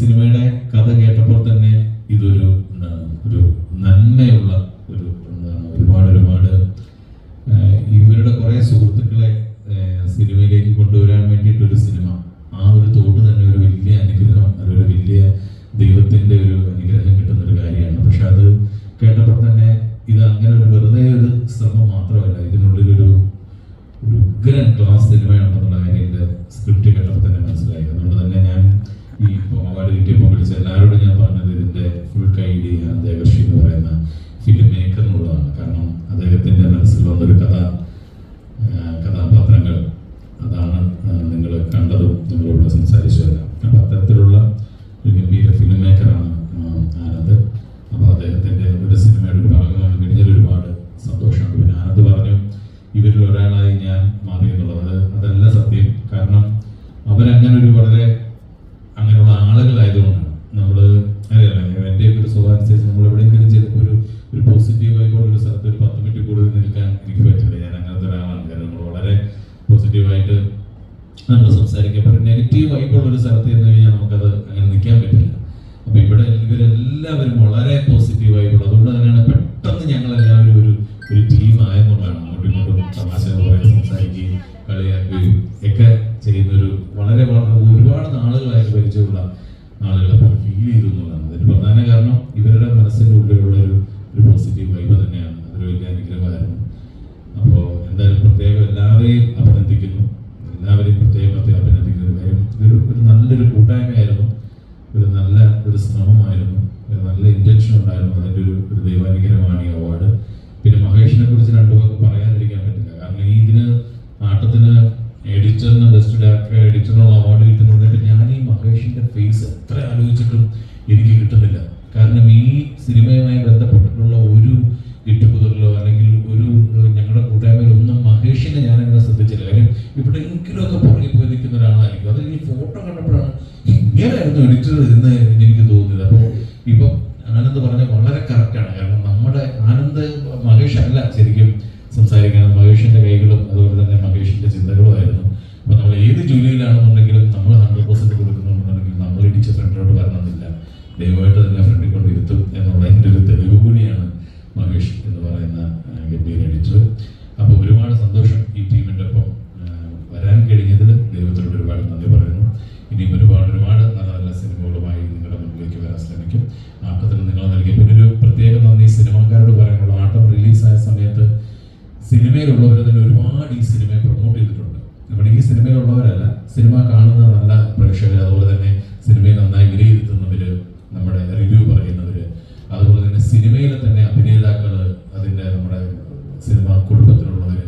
സിനിമയുടെ കഥ കേട്ടപ്പോൾ തന്നെ ഇതൊരു ഒരു നന്മയുള്ള ഒരു എന്താണ് ഒരുപാട് ഒരുപാട് ഇവരുടെ കുറേ സുഹൃത്തുക്കളെ സിനിമയിലേക്ക് കൊണ്ടുവരാൻ വേണ്ടിയിട്ടൊരു സിനിമ. ആ ഒരു തോട്ട് തന്നെ ഒരു വലിയ അനുഗ്രഹം അതൊരു വലിയ ദൈവത്തിന്റെ ഒരു അനുഗ്രഹം കിട്ടുന്ന ഒരു കാര്യമാണ്. പക്ഷെ അത് കേട്ടപ്പോൾ തന്നെ ഇത് അങ്ങനെ ഒരു വെറുതെ ഒരു ശ്രമം മാത്രമല്ല ഇതിനുള്ളിൽ ഒരു ഒരു ഉഗ്രൻ ക്ലാസ് സിനിമയുണ്ടെന്നുള്ള അവരങ്ങനെ ഒരു വളരെ അങ്ങനെയുള്ള ആളുകളായതുകൊണ്ടാണ്. നമ്മൾ അറിയാലോ എന്റെ ഒരു സ്വഭാവം നമ്മൾ എവിടെയെങ്കിലും ചിലപ്പോൾ ഒരു ഒരു പോസിറ്റീവ് ആയിക്കോട്ടെ ഒരു സ്ഥലത്ത് ഒരു പത്ത് മിനിറ്റ് കൂടുതൽ നിൽക്കാൻ എനിക്ക് പറ്റില്ല ഞാൻ അങ്ങനത്തെ ഒരാളാണ്. കാരണം നമ്മൾ വളരെ പോസിറ്റീവായിട്ട് നമ്മൾ സംസാരിക്കാം പക്ഷേ നെഗറ്റീവ് വൈബുള്ള ഒരു സ്ഥലത്ത് ചെന്ന് കഴിഞ്ഞാൽ നമുക്കത് അങ്ങനെ നിൽക്കാൻ പറ്റില്ല. അപ്പൊ ഇവിടെ ഇവരെല്ലാവരും വളരെ പോസിറ്റീവ് വൈബുള്ള അതുകൊണ്ട് തന്നെയാണ് പെട്ടെന്ന് ഞങ്ങൾ എല്ലാവരും ഒരു ഒരു ടീം ആയെന്നുള്ളതാണ്. അങ്ങോട്ടും ഇങ്ങോട്ടും തമാശ സംസാരിക്കുകയും കളിയാക്കുകയും ഒക്കെ ചെയ്യുന്ന വളരെ ഒരുപാട് നാളുകളായിട്ട് പരിചയമുള്ള ആളുകളെ ഫീൽ ചെയ്തു എന്നുള്ളതാണ്. അതിന് പ്രധാന കാരണം ഇവരുടെ മനസ്സിന്റെ ഉള്ളിലുള്ള ഒരു ഒരു പോസിറ്റീവ് വൈബ് തന്നെയാണ്. അതൊരു വലിയ അനുഗ്രഹമായിരുന്നു. അപ്പോൾ എന്തായാലും പ്രത്യേകം എല്ലാവരെയും അഭിനന്ദിക്കുന്നു. എല്ലാവരെയും പ്രത്യേകം പ്രത്യേകം അഭിനന്ദിക്കുന്നു. കാര്യം ഇതൊരു ഒരു നല്ലൊരു കൂട്ടായ്മയായിരുന്നു. ഒരു നല്ല ഒരു ശ്രമമായിരുന്നു. നല്ല ഇന്റൻഷൻ ഉണ്ടായിരുന്നു. അതിന്റെ ഒരു ഒരു ദൈവാനുഗ്രഹമാണ് ഈ അവാർഡ് പിന്നെ മഹേഷിനെ കുറിച്ച് രണ്ടു വാക്ക് പറയാതിരിക്കാൻ പറ്റില്ല കാരണം ഈ ഇതിന് ആട്ടത്തിന് എഡിറ്ററിന് ബെസ്റ്റ് ഡയറക്ടർ എഡിറ്ററിനുള്ള അവാർഡ് കിട്ടുന്നുണ്ട് ഞാൻ ഈ മഹേഷിന്റെ ഫേസ് എത്ര എനിക്ക് കിട്ടുന്നില്ല. കാരണം ഈ സിനിമയുമായി ബന്ധപ്പെട്ടിട്ടുള്ള ഒരു ഇട്ടുപുതലോ അല്ലെങ്കിൽ ഒരു ഞങ്ങളുടെ കൂട്ടായ്മയിൽ ഒന്നും മഹേഷിനെ ഞാൻ അങ്ങനെ ശ്രദ്ധിച്ചില്ല. കാര്യം ഇവിടെ എങ്കിലുമൊക്കെ പുറകെ പോയി നിൽക്കുന്ന ഒരാളായിരിക്കും. അത് ഈ ഫോട്ടോ കണ്ടപ്പോഴാണ് ഇങ്ങനെയായിരുന്നു എഡിറ്റർ എന്ന് എനിക്ക് തോന്നിയത്. അപ്പോൾ ഇപ്പം ആനന്ദ് പറഞ്ഞ വളരെ കറക്റ്റാണ് കാരണം നമ്മുടെ ആനന്ദ് മഹേഷ് അല്ല ശരിക്കും സംസാരിക്കുന്നത്. മഹേഷിന്റെ കൈകളും അതുപോലെ തന്നെ മഹേഷിന്റെ ചിന്തകളും ആയിരുന്നു. അപ്പൊ നമ്മൾ ഏത് ജോലിയിലാണെന്നുണ്ടെങ്കിലും ദയവായിട്ട് തന്നെ ഫ്രണ്ടിൽ കൊണ്ട് എന്നുള്ള എന്റെ ഒരു തെളിവ് കൂടിയാണ് മഹേഷ് എന്ന് പറയുന്ന ഗംഭീര എഡിറ്റർ. അപ്പോൾ ഒരുപാട് സന്തോഷം ഈ ടീമിന്റെ ഒപ്പം വരാൻ കഴിഞ്ഞതിൽ ദൈവത്തിനോട് ഒരുപാട് നന്ദി പറയുന്നു. ഇനിയും ഒരുപാട് ഒരുപാട് നല്ല നല്ല സിനിമകളുമായി നിങ്ങളുടെ മുന്നിലേക്ക് വരാൻ ശ്രമിക്കും. ആട്ടത്തിന് നിങ്ങൾ നൽകിയ പിന്നെ ഒരു പ്രത്യേക നന്ദി സിനിമാക്കാരോട് പറയാനുള്ള ആട്ടം റിലീസായ സമയത്ത് സിനിമയിലുള്ളവർ തന്നെ ഒരുപാട് ഈ സിനിമയെ പ്രൊമോട്ട് ചെയ്തിട്ടുണ്ട്. നമ്മുടെ ഈ സിനിമയിലുള്ളവരല്ല സിനിമ കാണുന്ന നല്ല പ്രേക്ഷകർ. അതുപോലെ തന്നെ സിനിമയെ നന്നായി വിലയിരുത്തുന്നവര് സിനിമയിലെ തന്നെ അഭിനേതാക്കൾ അതിന്റെ നമ്മുടെ സിനിമ കുടുംബത്തിലുള്ളവർ